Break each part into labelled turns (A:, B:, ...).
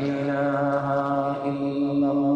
A: إله إلا الله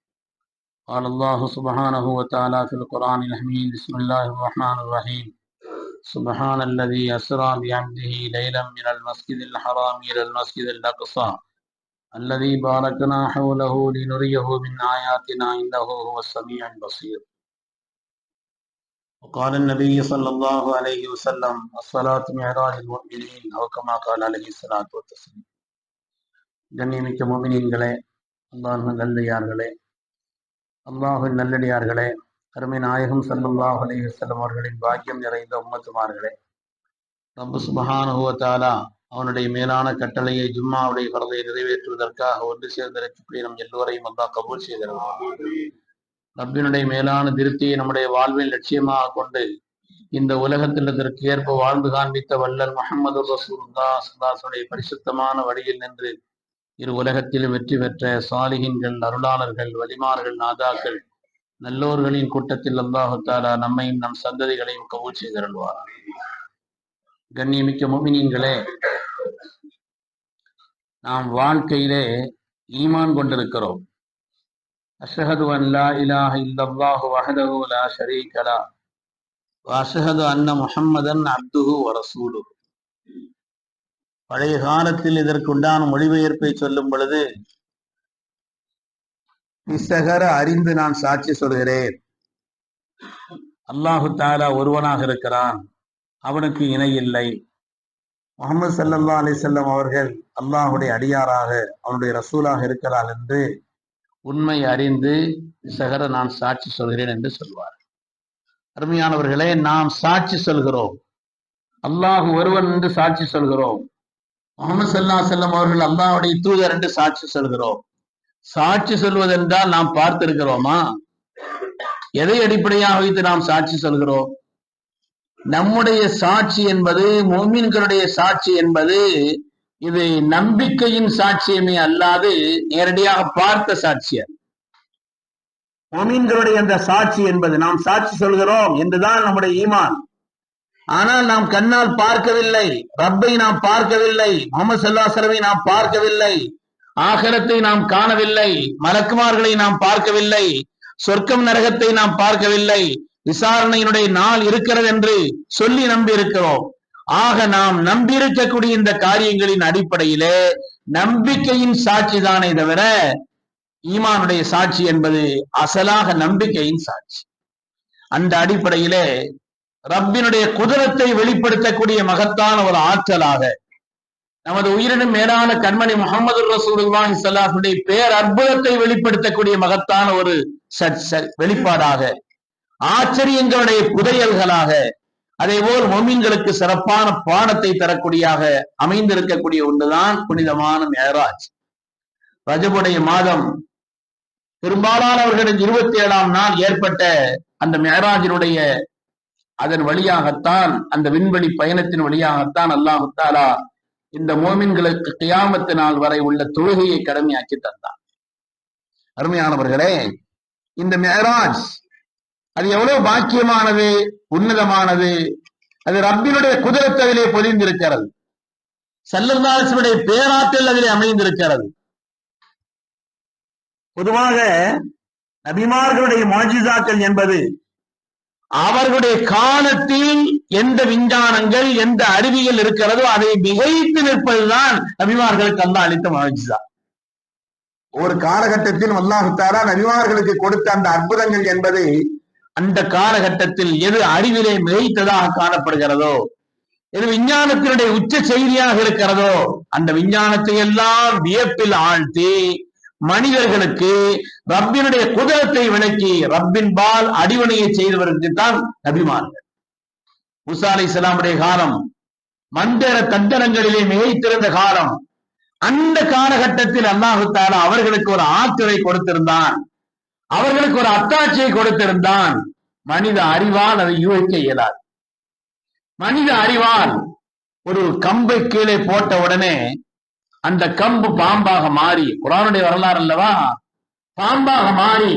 B: قال الله سبحانه وتعالى في القرآن الحميد بسم الله الرحمن الرحيم سبحان الذي أسرى بعبده ليلا من المسجد الحرام إلى المسجد الأقصى الذي باركنا حوله لنريه من آياتنا إنه هو السميع البصير وقال النبي صلى الله عليه وسلم الصلاة معراج المؤمنين أو كما قال عليه الصلاة والتسليم கண்ணியமிக்க மோமினியன்களே அல்லாஹ் நல்லடியார்களே அல்லாஹின் நல்லடியார்களே அருமை நாயகம் சல்லல்லாஹு அலைஹி அவர்களின் பாக்கியம் நிறைந்த உம்மத்துமார்களே. ரப்பு சுபஹானஹு அவனுடைய மேலான கட்டளையை ஜும்மாவுடைய பரதை நிறைவேற்றுவதற்காக ஒன்று சேர்ந்திருக்கக்கூடிய நம் எல்லோரையும் அல்லா கபூல் செய்திருவார் ரப்பினுடைய மேலான திருப்தியை நம்முடைய வாழ்வில் லட்சியமாக கொண்டு இந்த உலகத்தில் இதற்கு ஏற்ப வாழ்ந்து காண்பித்த வல்லல் முகமது ரசூலுல்லா சுல்லாசுடைய பரிசுத்தமான வழியில் நின்று இரு உலகத்திலும் வெற்றி பெற்ற சாலிகின்கள் அருளாளர்கள் வலிமார்கள் நாதாக்கள் நல்லோர்களின் கூட்டத்தில் அல்லாஹாலா நம்மையும் நம் சந்ததிகளையும் கவுல் செய்தருள்வார் கண்ணியமிக்க மோமினியன்களே நாம் வாழ்க்கையிலே ஈமான் கொண்டிருக்கிறோம். அஷ்ஹது அல்லா இலாஹ இல்லல்லாஹு வஹதஹு லா ஷரீக லா அன்ன முஹம்மதன் அப்துஹு வ ரசூலுஹு. பழைய காலத்தில் இதற்குண்டான மொழிபெயர்ப்பை சொல்லும் பொழுது இசகர அறிந்து நான் சாட்சி சொல்கிறேன். அல்லாஹு தாலா ஒருவனாக இருக்கிறான். அவனுக்கு இணை இல்லை. முகமது சல்லல்லா அலிசல்லம் அவர்கள் அல்லாஹுடைய அடியாராக அவனுடைய ரசூலாக இருக்கிறார் என்று உண்மை அறிந்து நிசகர நான் சாட்சி சொல்கிறேன் என்று சொல்வார். அருமையானவர்களே நாம் சாட்சி சொல்கிறோம். அல்லாஹ் ஒருவன் என்று சாட்சி சொல்கிறோம். முகமது சல்லா செல்லம் அவர்கள் அல்லாவுடைய தூதர் என்று சாட்சி சொல்கிறோம். சாட்சி சொல்வதென்றால் நாம் பார்த்திருக்கிறோமா? எதை அடிப்படையாக வைத்து நாம் சாட்சி சொல்கிறோம்? நம்முடைய சாட்சி என்பது மோமீன்களுடைய சாட்சி என்பது இது நம்பிக்கையின் சாட்சியமே அல்லாது நேரடியாக பார்த்த சாட்சியம் மோமீன்களுடைய அந்த சாட்சி என்பது நாம் சாட்சி சொல்கிறோம் என்றுதான் நம்முடைய ஈமான். ஆனால் நாம் கண்ணால் பார்க்கவில்லை ரப்பை நாம் பார்க்கவில்லை முகமது சல்லாசலமை நாம் பார்க்கவில்லை ஆகரத்தை நாம் காணவில்லை மலக்குமார்களை நாம் பார்க்கவில்லை சொர்க்கம் நரகத்தை நாம் பார்க்கவில்லை விசாரணையினுடைய நாள் இருக்கிறது என்று சொல்லி நம்பி இருக்கிறோம் ஆக நாம் நம்பியிருக்கக்கூடிய இந்த காரியங்களின் அடிப்படையிலே நம்பிக்கையின் சாட்சி தானே தவிர ஈமானுடைய சாட்சி என்பது அசலாக நம்பிக்கையின் சாட்சி. அந்த அடிப்படையிலே ரப்பினுடைய குதிரத்தை வெளிப்படுத்தக்கூடிய மகத்தான ஒரு ஆற்றலாக நமது உயிரினும் மேலான கண்மணி முகமது ரசூலுல்லாஹி ஸல்லல்லாஹுடைய பேர் அற்புதத்தை வெளிப்படுத்தக்கூடிய மகத்தான ஒரு வெளிப்பாடாக ஆச்சரியங்களுடைய புதையல்களாக அதே போல் மொமீன்களுக்கு சிறப்பான பாடத்தை தரக்கூடியாக அமைந்திருக்கக்கூடிய ஒன்றுதான் புனிதமான மேராஜ். ரஜபுடைய மாதம் பெரும்பாலானவர்களின் இருபத்தி ஏழாம் நாள் ஏற்பட்ட அந்த மேராஜினுடைய அதன் வழியாகத்தான் அந்த விண்வெளி பயணத்தின் வழியாகத்தான் அல்லாஹு தாலா இந்த மோமின்களுக்கு கியாமத்து நாள் வரை உள்ள தொழுகையை கடமையாக்கி தந்தான். அருமையானவர்களே இந்த மேராஜ் அது எவ்வளவு பாக்கியமானது உன்னதமானது அது ரப்பினுடைய குதிரத்ததிலே பொதிந்திருக்கிறது. செல்லர்தாசனுடைய பேராற்றல் அதிலே அமைந்திருக்கிறது. பொதுவாக நபிமார்களுடைய மாஜிசாக்கள் என்பது அவர்களுடைய காலத்தில் எந்த விஞ்ஞானங்கள் எந்த அறிவியல் இருக்கிறதோ அதை மிகைத்து நிற்பதுதான் நபிமார்களுக்கு அல்லா அளித்த மாஜிசா ஒரு காலகட்டத்தில் அல்லாஹுத்தாரா நபிமார்களுக்கு கொடுத்த அந்த அற்புதங்கள் என்பது அந்த காலகட்டத்தில் எது அறிவிலே மிகைத்ததாக காணப்படுகிறதோ எது விஞ்ஞானத்தினுடைய உச்ச செய்தியாக இருக்கிறதோ அந்த விஞ்ஞானத்தை எல்லாம் வியப்பில் ஆழ்த்தி மனிதர்களுக்கு ரப்பினுடைய குதிரத்தை விளக்கி ரப்பின் பால் அடிவணையை செய்தவருக்கு தான் நபிமார்கள். முசா அலை இஸ்லாமுடைய காலம் மந்திர தந்தனங்களிலே மிகைத்திருந்த காலம். அந்த காலகட்டத்தில் அல்லாஹு தாலா அவர்களுக்கு ஒரு ஆற்றலை கொடுத்திருந்தான். அவர்களுக்கு ஒரு அத்தாட்சியை கொடுத்திருந்தான். மனித அறிவால் அதை யூகிக்க இயலாது. மனித அறிவால் ஒரு கம்பை கீழே போட்ட உடனே அந்த கம்பு பாம்பாக மாறி குரானுடைய வரலாறு அல்லவா? பாம்பாக மாறி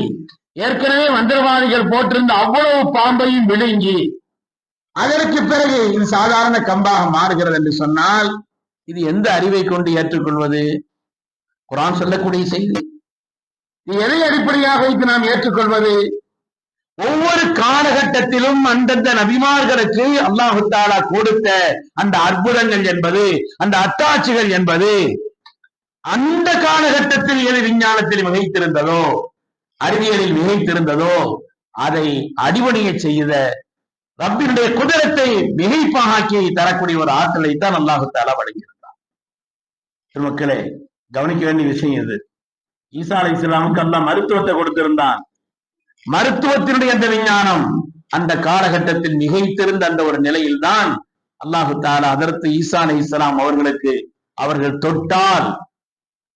B: ஏற்கனவே மந்திரவாதிகள் போட்டிருந்த அவ்வளவு பாம்பையும் விழுங்கி அதற்கு பிறகு இது சாதாரண கம்பாக மாறுகிறது என்று சொன்னால் இது எந்த அறிவை கொண்டு ஏற்றுக்கொள்வது? குரான் சொல்லக்கூடிய செய்தி. இது எதை அடிப்படையாக வைத்து நாம் ஏற்றுக்கொள்வது? ஒவ்வொரு காலகட்டத்திலும் அந்தந்த நபிமார்களுக்கு அல்லாஹு தாலா கொடுத்த அந்த அற்புதங்கள் என்பது அந்த அத்தாட்சிகள் என்பது அந்த காலகட்டத்தில் எது விஞ்ஞானத்தில் மிகைத்திருந்ததோ அறிவியலில் மிகைத்திருந்ததோ அதை அடிபணிய செய்த ரப்பினுடைய குதிரத்தை மிகைப்பாகி தரக்கூடிய ஒரு ஆற்றலை தான் அல்லாஹு தாலா வழங்கியிருந்தார் மக்களே கவனிக்க வேண்டிய விஷயம் இது ஈசா அலை இஸ்லாமுக்கு அல்லா மருத்துவத்தை கொடுத்திருந்தான். மருத்துவத்தினுடைய அந்த விஞ்ஞானம் அந்த காலகட்டத்தில் மிகைத்திருந்த அந்த ஒரு நிலையில்தான் அல்லாஹு தாலா அதற்கு ஈசா இஸ்லாம் அவர்களுக்கு அவர்கள் தொட்டால்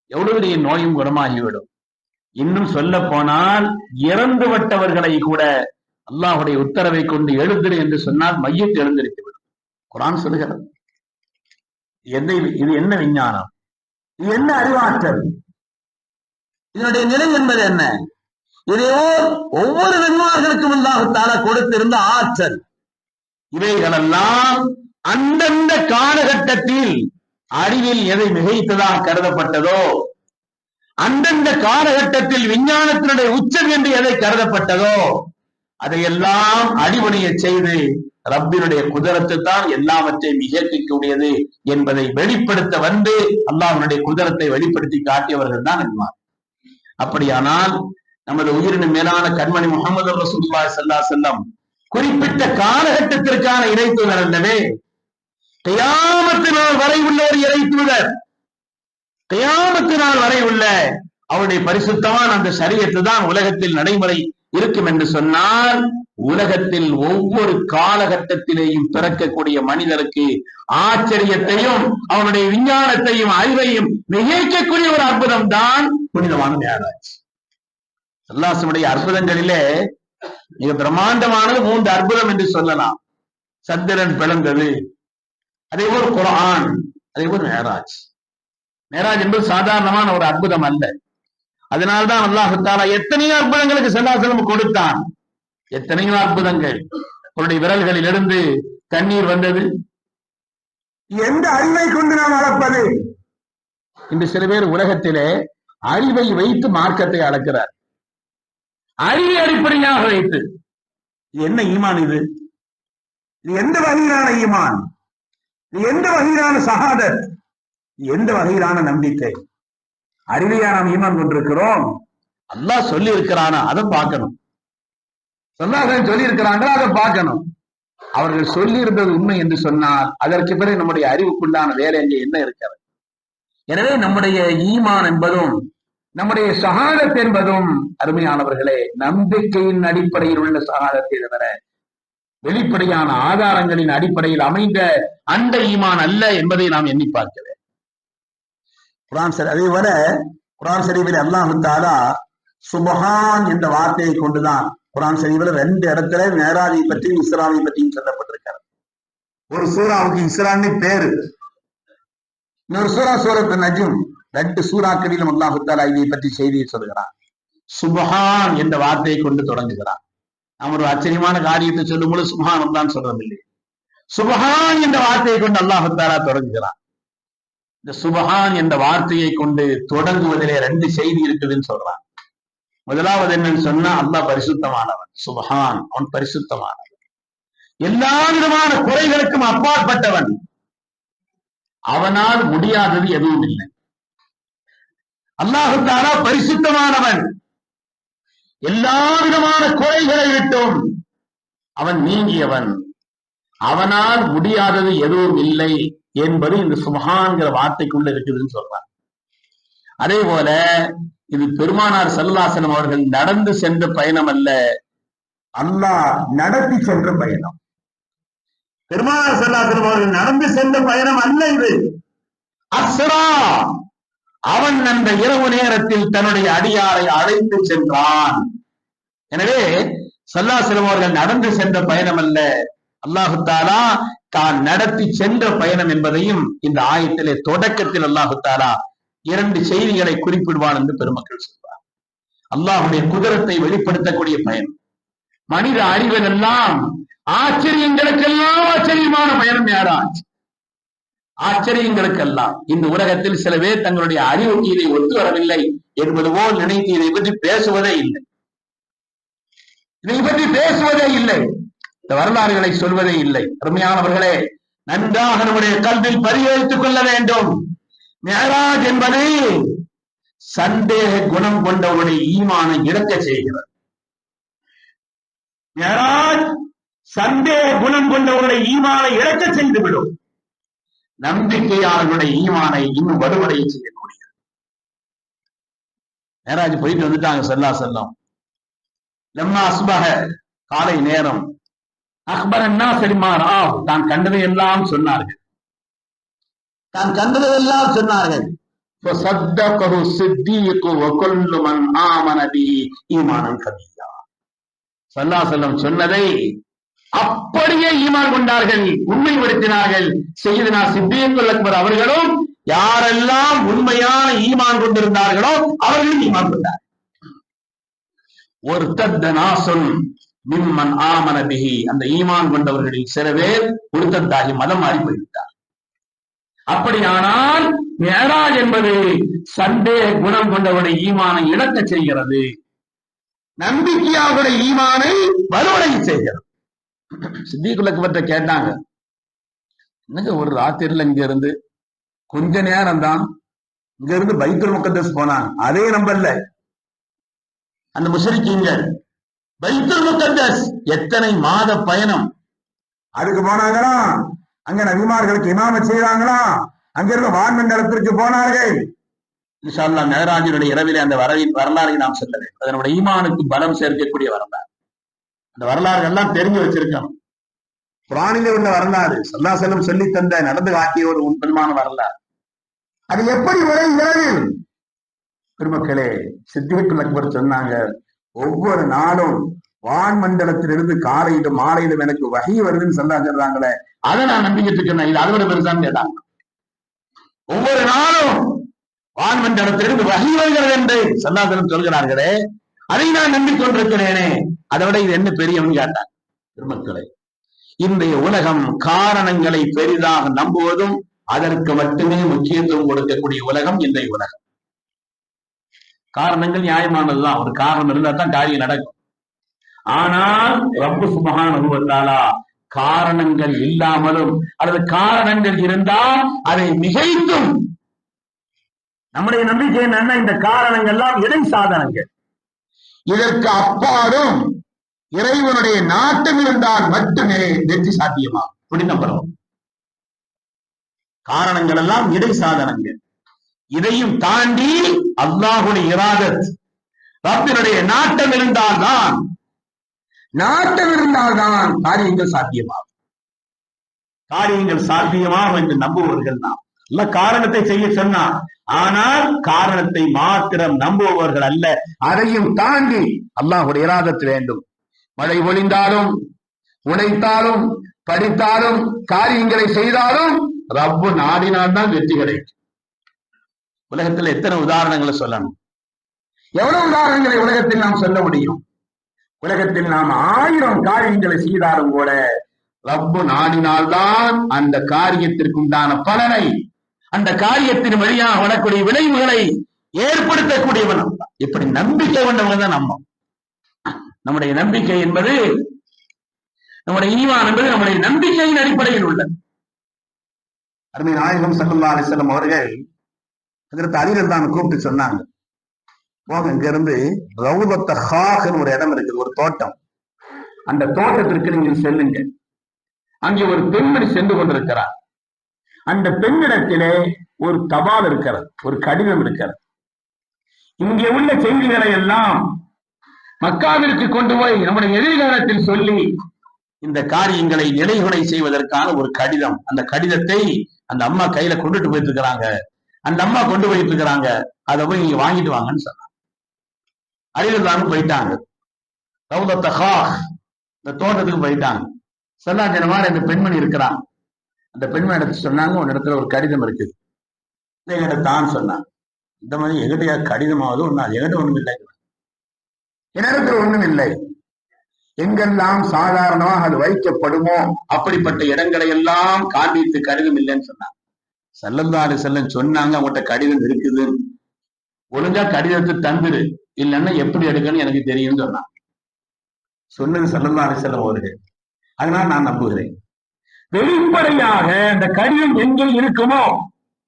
B: எவ்வளவு பெரிய நோயும் குணமாகிவிடும். இன்னும் சொல்ல போனால் இறந்து விட்டவர்களை கூட அல்லாஹுடைய உத்தரவை கொண்டு எழுதுரு என்று சொன்னால் மையத்தை எழுந்திருத்து விடும். குரான் சொல்லுகிறது. எந்த இது என்ன விஞ்ஞானம்? இது என்ன அறிவாற்றல்? இதனுடைய நிலை என்பது என்ன? இதையோ ஒவ்வொரு நன்மார்களுக்கும் அல்லாஹால கொடுத்திருந்த ஆற்றல். இவைகளெல்லாம் அந்தந்த காலகட்டத்தில் அறிவில் எதை மிகைத்ததாக கருதப்பட்டதோ அந்தந்த காலகட்டத்தில் விஞ்ஞானத்தினுடைய உச்சம் என்று எதை கருதப்பட்டதோ அதையெல்லாம் அடிபணிய செய்து ரப்பினுடைய குதிரத்தை தான் எல்லாவற்றையும் இயக்கக்கூடியது என்பதை வெளிப்படுத்த வந்து அல்லாஹனுடைய குதிரத்தை வெளிப்படுத்தி காட்டியவர்கள் தான் என்பார் அப்படியானால் நமது உயிரின் மேலான கண்மணி முகமது ரசூல்லா சல்லா செல்லம் குறிப்பிட்ட காலகட்டத்திற்கான இறைத்துவர் அல்லவே நாள் வரை உள்ள ஒரு இறைத்துவர் கையாமத்து நாள் வரை உள்ள அவருடைய பரிசுத்தமான அந்த சரியத்து தான் உலகத்தில் நடைமுறை இருக்கும் என்று சொன்னால் உலகத்தில் ஒவ்வொரு காலகட்டத்திலேயும் பிறக்கக்கூடிய மனிதருக்கு ஆச்சரியத்தையும் அவனுடைய விஞ்ஞானத்தையும் அறிவையும் மிகைக்கக்கூடிய ஒரு அற்புதம் தான் புனிதமான மேராஜ் சல்லாசனுடைய அற்புதங்களிலே மிக பிரம்மாண்டமானது மூன்று அற்புதம் என்று சொல்லலாம். சந்திரன் பிளந்தது அதே போல் குரான் அதே போல் மேராஜ். மேராஜ் என்பது சாதாரணமான ஒரு அற்புதம் அல்ல. அதனால்தான் அல்லாஹு தாலா எத்தனையோ அற்புதங்களுக்கு செல்லாசலம் கொடுத்தான். எத்தனையோ அற்புதங்கள். அவருடைய விரல்களில் இருந்து தண்ணீர் வந்தது. எந்த அறிவை கொண்டு நாம் அளப்பது? இன்று சில பேர் உலகத்திலே அறிவை வைத்து மார்க்கத்தை அளக்கிறார். அறிவை அடிப்படையாக வைத்து. என்ன ஈமான் இது? இது எந்த வகையிலான ஈமான்? இது எந்த வகையிலான சகாதத்? எந்த வகையிலான நம்பிக்கை? அறிவையா நாம் ஈமான் கொண்டிருக்கிறோம்? அல்லாஹ் சொல்லி இருக்கிறானா அதை பார்க்கணும். சொன்னார்கள் சொல்லி இருக்கிறாங்களா அதை பார்க்கணும். அவர்கள் சொல்லி இருந்தது உண்மை என்று சொன்னால் அதற்கு பிறகு நம்முடைய அறிவுக்குண்டான வேலை அங்கே என்ன இருக்கிறது? எனவே நம்முடைய ஈமான் என்பதும் நம்முடைய சகாதத் என்பதும் அருமையானவர்களே நம்பிக்கையின் அடிப்படையில் உள்ள சகாதத்தை தவிர வெளிப்படையான ஆதாரங்களின் அடிப்படையில் அமைந்த அந்த ஈமான் அல்ல என்பதை நாம் எண்ணி பார்க்க வேண்டும். குரான் சரி அதே போல குரான் ஷரீஃபில் அல்லாஹு தாலா சுபஹான் என்ற வார்த்தையை கொண்டுதான் குரான் ஷரீஃபில் ரெண்டு இடத்துல மேராஜை பற்றியும் இஸ்லாமை பற்றியும் சொல்லப்பட்டிருக்கிறது. ஒரு சூறாவுக்கு இஸ்லாம்னு பேரு. இன்னொரு சூறா சூரத்து நஜும். ரெண்டு சூறாக்களிலும் அல்லாஹு இதை பற்றி செய்தியை சொல்கிறான் சுபஹான் என்ற வார்த்தையை கொண்டு தொடங்குகிறான். நாம் ஒரு ஆச்சரியமான காரியத்தை சொல்லும் பொழுது சுபஹான் தான் சொல்றதில்லை. சுபஹான் என்ற வார்த்தையை கொண்டு அல்லாஹு தொடங்குகிறான். இந்த சுபஹான் என்ற வார்த்தையை கொண்டு தொடங்குவதிலே ரெண்டு செய்தி இருக்குதுன்னு சொல்றான். முதலாவது என்னன்னு சொன்னா அல்லாஹ் பரிசுத்தமானவன். சுபஹான் அவன் பரிசுத்தமானவன். எல்லா விதமான குறைகளுக்கும் அப்பாற்பட்டவன். அவனால் முடியாதது எதுவும் இல்லை அல்லாஹுத்தாரா பரிசுத்தமானவன். எல்லா விதமான குறைகளை விட்டும் அவன் நீங்கியவன். அவனால் முடியாதது எதுவும் இல்லை என்பது இந்த சுபஹான்கிற வார்த்தைக்குள்ள இருக்குதுன்னு சொல்றான். அதே போல இது பெருமானார் சல்லாசனம் அவர்கள் நடந்து சென்ற பயணம் அல்ல. அல்லாஹ் நடத்தி சென்ற பயணம். பெருமானார் சல்லாசனம் அவர்கள் நடந்து சென்ற பயணம் அல்ல இது. அஸ்ரா அவன் அந்த இரவு நேரத்தில் தன்னுடைய அடியாரை அழைத்து சென்றான். எனவே சல்லா அவர்கள் நடந்து சென்ற பயணம் அல்ல. அல்லாஹு தாலா தான் நடத்தி சென்ற பயணம் என்பதையும் இந்த ஆயத்திலே தொடக்கத்தில் அல்லாஹு தாலா இரண்டு செய்திகளை குறிப்பிடுவான் என்று பெருமக்கள் சொல்வார் அல்லாஹுடைய குதிரத்தை வெளிப்படுத்தக்கூடிய பயணம். மனித அறிவன் எல்லாம் ஆச்சரியங்களுக்கெல்லாம் ஆச்சரியமான பயணம் யாராச்சு? ஆச்சரியங்களுக்கெல்லாம். இந்த உலகத்தில் சில பேர் தங்களுடைய அறிவுக்கு இதை ஒத்து வரவில்லை என்பது போல் நினைத்து இதை பற்றி பேசுவதே இல்லை. இதை பற்றி பேசுவதே இல்லை. இந்த வரலாறுகளை சொல்வதே இல்லை. அருமையானவர்களே நன்றாக நம்முடைய கல்வியில் பரிகரித்துக் கொள்ள வேண்டும். மேராஜ் என்பது சந்தேக குணம் கொண்டவருடைய ஈமானை இழக்க செய்கிறது மேராஜ் சந்தேக குணம் கொண்டவருடைய ஈமானை இழக்க செய்துவிடும். நம்பிக்கையாளர்களுடைய ஈமானை இன்னும் வலுவடைய செய்யக்கூடியது. மேராஜ் போயிட்டு வந்துட்டாங்க செல்லா செல்லம். லம்மா அஸ்பக காலை நேரம். அக்பர் என்ன சரிமா ராவ் தான் கண்டதை எல்லாம் சொன்னார்கள். தான் கண்டதை எல்லாம் சொன்னார்கள் சொன்னதை அப்படியே ஈமான் கொண்டார்கள் உண்மைப்படுத்தினார்கள். செய்தனா சித்தியத்துல் அக்பர் அவர்களும் யாரெல்லாம் உண்மையான ஈமான் கொண்டிருந்தார்களோ அவர்களும் ஈமான் கொண்டார் ஒரு தத்தனாசன் மிம்மன் ஆமன பிஹி. அந்த ஈமான் கொண்டவர்களில் சில பேர் உருத்தத்தாகி மதம் மாறி போய்விட்டார். அப்படியானால் மேராஜ் என்பது சந்தேக குணம் கொண்டவருடைய ஈமானை இழக்க செய்கிறது. நம்பிக்கையாவுடைய ஈமானை வலுவடைய செய்கிறது. சித்திகுலக்கு கேட்டாங்க. என்னங்க ஒரு ராத்திரில இங்க இருந்து? கொஞ்ச நேரம் தான் இங்க இருந்து பைத்துல் முக்கத்தஸ் போனாங்க அதே நம்பர்ல அந்த முஷரிக்கீங்கள் பைத்துல் முக்கத்தஸ் எத்தனை மாத பயணம்?
C: அதுக்கு போனாங்களா? அங்க நபிமார்களுக்கு இமாம செய்தாங்களா அங்கிருந்து வான்மண்டலத்திற்கு போனார்கள்.
B: இன்ஷால்லா மேராஜனுடைய இரவிலே அந்த வரவின் வரலாறை நாம் சொல்ல வேண்டும் அதனுடைய ஈமானுக்கு பலம் சேர்க்கக்கூடிய வரலாறு. இந்த வரலாறு எல்லாம் தெரிஞ்சு வச்சிருக்கணும் குரானிலே உள்ள வரலாறு சல்லாசலம் சொல்லி தந்த நடந்து காட்டிய ஒரு உண்மையான வரலாறு.
C: அது எப்படி விளைகிறது
B: பெருமக்களே சித்திவிட்டு அக்பர் சொன்னாங்க ஒவ்வொரு நாளும் வான் மண்டலத்திலிருந்து காலையிலும் மாலையிலும் எனக்கு வகை வருதுன்னு சொல்லா சொல்றாங்களே அதை நான் நம்பிக்கிட்டு இருக்கேன். இது அதோட பெருசான்னு கேட்டாங்க ஒவ்வொரு நாளும் வான் மண்டலத்திலிருந்து வகை வருகிறது என்று சல்லாசலம் சொல்கிறார்களே அதை நான் நம்பிக்கொண்டிருக்கிறேனே அதை விட இது என்ன பெரியவன் கேட்டான் பெருமக்களே இன்றைய உலகம் காரணங்களை பெரிதாக நம்புவதும் அதற்கு மட்டுமே முக்கியத்துவம் கொடுக்கக்கூடிய உலகம் இன்றைய உலகம். காரணங்கள் நியாயமானதுதான் ஒரு காரணம் இருந்தா தான் காரியம் நடக்கும். ஆனால் ரப்பு சுபகான காரணங்கள் இல்லாமலும் அல்லது காரணங்கள் இருந்தால் அதை மிகைத்தும் நம்முடைய நம்பிக்கை என்னன்னா இந்த காரணங்கள்லாம் இடை சாதனங்கள்? இதற்கு அப்பாலும் இறைவனுடைய நாட்டம் இருந்தால் மட்டுமே வெற்றி சாத்தியமாகும். இப்படி நம்புறோம் காரணங்கள் எல்லாம் இடை சாதனங்கள். இதையும் தாண்டி அல்லாஹுடைய இராதத். ரப்பினுடைய நாட்டம் இருந்தால்தான் நாட்டம் இருந்தால்தான் காரியங்கள் சாத்தியமாகும். காரியங்கள் சாத்தியமாகும் என்று நம்புபவர்கள் நாம். இல்ல காரணத்தை செய்ய சொன்னா ஆனால் காரணத்தை மாத்திரம் நம்புபவர்கள் அல்ல. அதையும் தாண்டி அல்லாஹுடைய இராதத்து வேண்டும். மழை ஒழிந்தாலும் உழைத்தாலும் படித்தாலும் காரியங்களை செய்தாலும் ரப்பு நாடினால்தான் வெற்றி கிடைக்கும். உலகத்துல எத்தனை உதாரணங்களை சொல்லணும்? எவ்வளவு உதாரணங்களை உலகத்தில் நாம் சொல்ல முடியும்? உலகத்தில் நாம் ஆயிரம் காரியங்களை செய்தாலும் கூட ரப்பு நாடினால்தான் அந்த காரியத்திற்குண்டான பலனை அந்த காரியத்தின் வழியாக வரக்கூடிய விளைவுகளை ஏற்படுத்தக்கூடியவன் இப்படி நம்பிக்கை கொண்டவங்க தான் நம்ம. நம்முடைய நம்பிக்கை என்பது நம்முடைய ஈமான் என்பது நம்முடைய நம்பிக்கையின் அடிப்படையில் உள்ளது. அருமை நாயகம் சல்லா அலிஸ்லம் அவர்கள் அதற்கு அலிகள் தான் கூப்பிட்டு சொன்னாங்க. போக இங்க இருந்து ரவுதத்த ஹாகன் ஒரு இடம் இருக்குது ஒரு தோட்டம். அந்த தோட்டத்திற்கு நீங்கள் செல்லுங்க அங்கே ஒரு பெண்மணி சென்று கொண்டிருக்கிறார். அந்த பெண்ணிடத்திலே ஒரு தபால் இருக்கிறது ஒரு கடிதம் இருக்கிறது. இங்கே உள்ள செய்திகளை எல்லாம் மக்காவிற்கு கொண்டு போய் நம்முடைய எதிர்காலத்தில் சொல்லி இந்த காரியங்களை நிலைகுலை செய்வதற்கான ஒரு கடிதம். அந்த கடிதத்தை அந்த அம்மா கையில கொண்டுட்டு போயிட்டு இருக்கிறாங்க அந்த அம்மா கொண்டு போயிட்டு இருக்கிறாங்க அதை போய் நீங்க வாங்கிட்டு வாங்கன்னு சொன்னாங்க. அழிவுதானும் போயிட்டாங்க. இந்த தோட்டத்துக்கு போயிட்டாங்க. சொன்னாங்க இந்த பெண்மணி இருக்கிறான். அந்த பெண்மணி எடுத்து சொன்னாங்க ஒரு இடத்துல ஒரு கடிதம் இருக்குது எங்கிட்ட தான் சொன்னான். இந்த மாதிரி எங்கிட்ட கடிதமாவது ஒண்ணு எகிட்ட ஒண்ணும் இல்லை. என்னிடத்துல ஒண்ணும் இல்லை. எங்கெல்லாம் சாதாரணமாக அது வைக்கப்படுமோ அப்படிப்பட்ட இடங்களை எல்லாம் காண்பித்து கடிதம் இல்லைன்னு சொன்னாங்க செல்லந்தாறு செல்லம் சொன்னாங்க அவங்ககிட்ட கடிதம் இருக்குது. ஒழுங்கா கடிதத்தை தந்துடு இல்லைன்னா எப்படி எடுக்கணும்னு எனக்கு தெரியும்னு சொன்னான். சொன்னது செல்லந்தாறு செல்லம் அவர்கள். அதனால நான் நம்புகிறேன். வெளிப்படையாக அந்த கடிதம் எங்கே இருக்குமோ?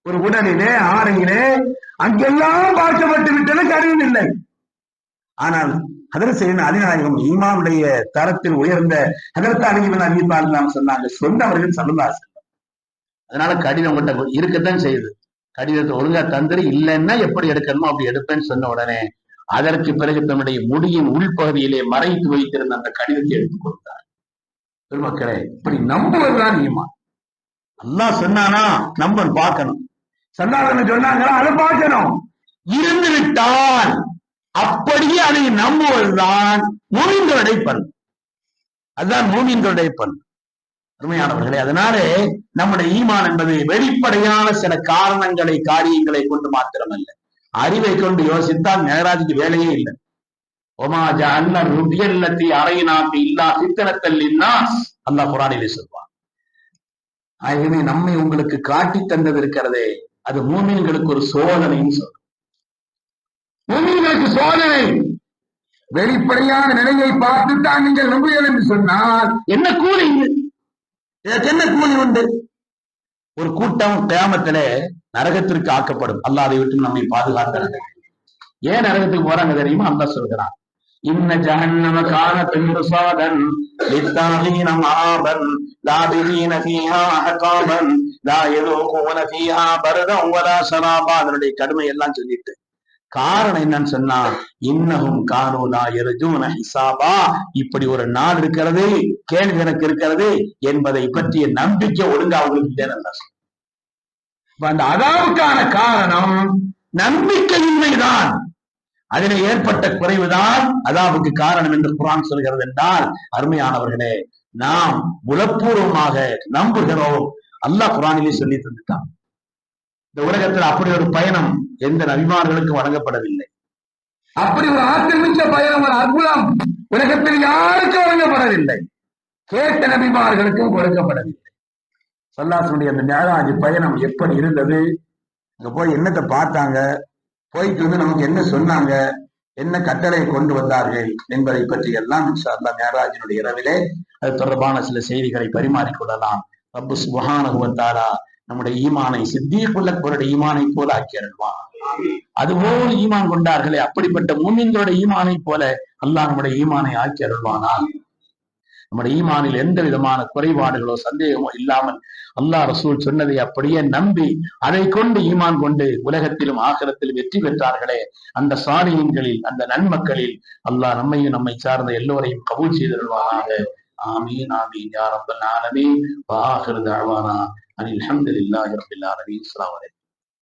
B: ஒரு உடலிலே ஆறையிலே அங்கெல்லாம் பார்க்கப்பட்டு விட்டது கடிதம் இல்லை. ஆனால் அதரசேன செய்யணும் அதிநாயகம் ஈமாவுடைய தரத்தில் உயர்ந்த அதற்கு அணிவன் அறிவிப்பால் நாம் சொன்னாங்க. சொன்னவர்கள் சல்லல்லாசன் அதனால கடிதம் உங்கள்கிட்ட இருக்கத்தான் செய்யுது. கடிதத்தை ஒழுங்கா தந்துரு இல்லைன்னா எப்படி எடுக்கணுமோ அப்படி எடுப்பேன்னு சொன்ன உடனே அதற்கு பிறகு தன்னுடைய முடியின் உள்பகுதியிலே மறைத்து வைத்திருந்த அந்த கடிதத்தை எடுத்துக் கொடுத்தார். பெருமக்களே இப்படி நம்புவதுதான் ஈமான். அல்லாஹ் சொன்னானா நம்பன் பார்க்கணும். சந்தாதன சொன்னாங்களா அதை பார்க்கணும். இருந்து விட்டால் அப்படியே அதை நம்புவதுதான் மூமின்களுடைய பண் அதுதான் மூமின்களுடைய பண் அருமையானவர்களே அதனாலே நம்முடைய ஈமான் என்பது வெளிப்படையான சில காரணங்களை காரியங்களை கொண்டு மாத்திரமல்ல. அறிவை கொண்டு யோசித்தால் மேராஜுக்கு வேலையே இல்லை. ஒமாஜா அன்னர் ருபியல்லத்தி அறையினாக்கு இல்லா சித்தனத்தல் அல்லாஹ் குரானிலே சொல்வான். ஆகவே நம்மை உங்களுக்கு காட்டி தந்தது இருக்கிறதே அது மூமின்களுக்கு ஒரு சோதனைன்னு சொல்றோம். மூமின்களுக்கு சோதனை.
C: வெளிப்படையான நிலையை பார்த்துத்தான் நீங்கள் நம்புகிறீர்கள் என்று சொன்னால்
B: என்ன கூலி என்ன கூலி உண்டு? ஒரு கூட்டம் கியாமத்தில நரகத்திற்கு ஆக்கப்படும். அல்லாஹ் அதை விட்டு நம்மை பாதுகாக்கிறது ஏன் நரகத்துக்கு போறாங்க தெரியுமா? அல்லாஹ் சொல்கிறான். إن جهنم كانت مرصادا للطاغين مآبا لابثين فيها أحقابا لا يذوقون فيها بردا ولا شرابا அதனுடைய கடுமை எல்லாம் சொல்லிட்டு காரணம் என்னன்னு சொன்னா இன்னகும் கானோ லா எருஜூன ஹிசாபா இப்படி ஒரு நாள் இருக்கிறது கேள்வி எனக்கு இருக்கிறது என்பதை பற்றிய நம்பிக்கை ஒழுங்கா அவங்களுக்கு இல்லைன்னு அந்த அதாவுக்கான காரணம் நம்பிக்கையின்மைதான் அதில் ஏற்பட்ட குறைவுதான் அதாவுக்கு காரணம் என்று குரான் சொல்கிறது என்றால் அருமையானவர்களே நாம் உளப்பூர்வமாக நம்புகிறோம். அல்லாஹ் குரானிலே சொல்லி தந்துட்டான் இந்த உலகத்தில் அப்படி ஒரு பயணம் எந்த நபிமார்களுக்கும் வழங்கப்படவில்லை.
C: அப்படி ஒரு ஆத்திரமிச்ச பயணம் ஒரு அற்புதம் உலகத்தில் யாருக்கும் வழங்கப்படவில்லை.
B: கேட்ட நபிமார்களுக்கும் கொடுக்கப்படவில்லை. சொல்லாசனுடைய அந்த மேலாஜ் பயணம் எப்படி இருந்தது? அங்க போய் என்னத்தை பார்த்தாங்க? போயிட்டு வந்து நமக்கு என்ன சொன்னாங்க? என்ன கட்டளை கொண்டு வந்தார்கள்? என்பதை பற்றி எல்லாம் இன்ஷா மேராஜினுடைய இரவிலே அது தொடர்பான சில செய்திகளை பரிமாறிக்கொள்ளலாம் ரப்பு சுபஹானஹு வ நம்முடைய ஈமானை சித்தியக்குள்ளவருடைய ஈமானை போல ஆக்கியருள்வான் அதுபோல் ஈமான் கொண்டார்களே அப்படிப்பட்ட மூமின்களுடைய ஈமானை போல அல்லாஹ் நம்முடைய ஈமானை ஆக்கி அருள்வானால் நம்முடைய ஈமானில் எந்த விதமான குறைபாடுகளோ சந்தேகமோ இல்லாமல் அல்லாஹ் ரசூல் சொன்னதை அப்படியே நம்பி அதை கொண்டு ஈமான் கொண்டு உலகத்திலும் ஆகலத்திலும் வெற்றி பெற்றார்களே அந்த சாலியன்களில் அந்த நன்மக்களில் அல்லாஹ் நம்மையும் நம்மை சார்ந்த எல்லோரையும் கபூல் செய்திருவானாக ஆமீன் ஆமீன் யார் ரப்பல் ஆலமீன் வ ஆகிரு அனில் அஹமதுல்லாஹி ரப்பில் ஆலமீன்